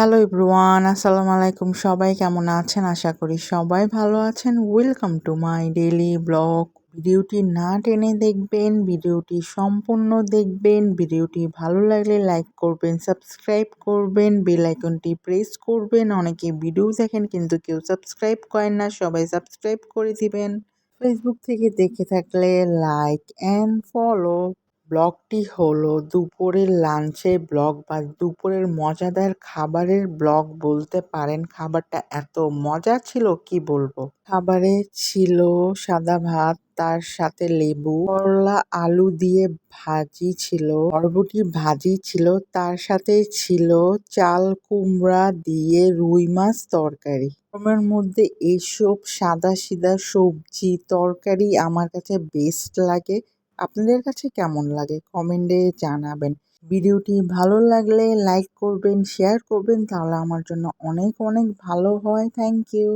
Hello everyone আসসালামু আলাইকুম সবাই কেমন আছেন? আশা করি সবাই ভালো আছেন। Welcome to my daily blog ভিডিওটি না টেনে দেখবেন, ভিডিওটি সম্পূর্ণ দেখবেন, ভিডিওটি ভালো লাগলে লাইক করবেন সাবস্ক্রাইব করবেন বেল আইকনটি প্রেস করবেন। অনেকে ভিডিও দেখেন, কিন্তু কেউ সাবস্ক্রাইব করেন না, সবাই সাবস্ক্রাইব করে দিবেন। ফেসবুক থেকে দেখে থাকলে লাইক অ্যান্ড ফলো ব্লগটি হলো দুপুরের লাঞ্চের ব্লগ বা দুপুরের মজাদার খাবারের ব্লগ বলতে পারেন। খাবারটা এত মজা ছিল, কি বলব? খাবারে ছিল সাদা ভাত, তার সাথে লেবু, করলা, আলু দিয়ে ভাজি ছিল, বরবটি ভাজি ছিল, তার সাথে ছিল চাল, কুমড়া দিয়ে রুই মাছ তরকারি। গরমের মধ্যে এইসব সাদা সিদা সবজি তরকারি আমার কাছে বেস্ট লাগে। আপনাদের কাছে কেমন লাগে? কমেন্টে জানাবেন। ভিডিওটি ভালো লাগলে লাইক করবেন, শেয়ার করবেন, তাহলে আমার জন্য অনেক অনেক ভালো হয়। Thank you.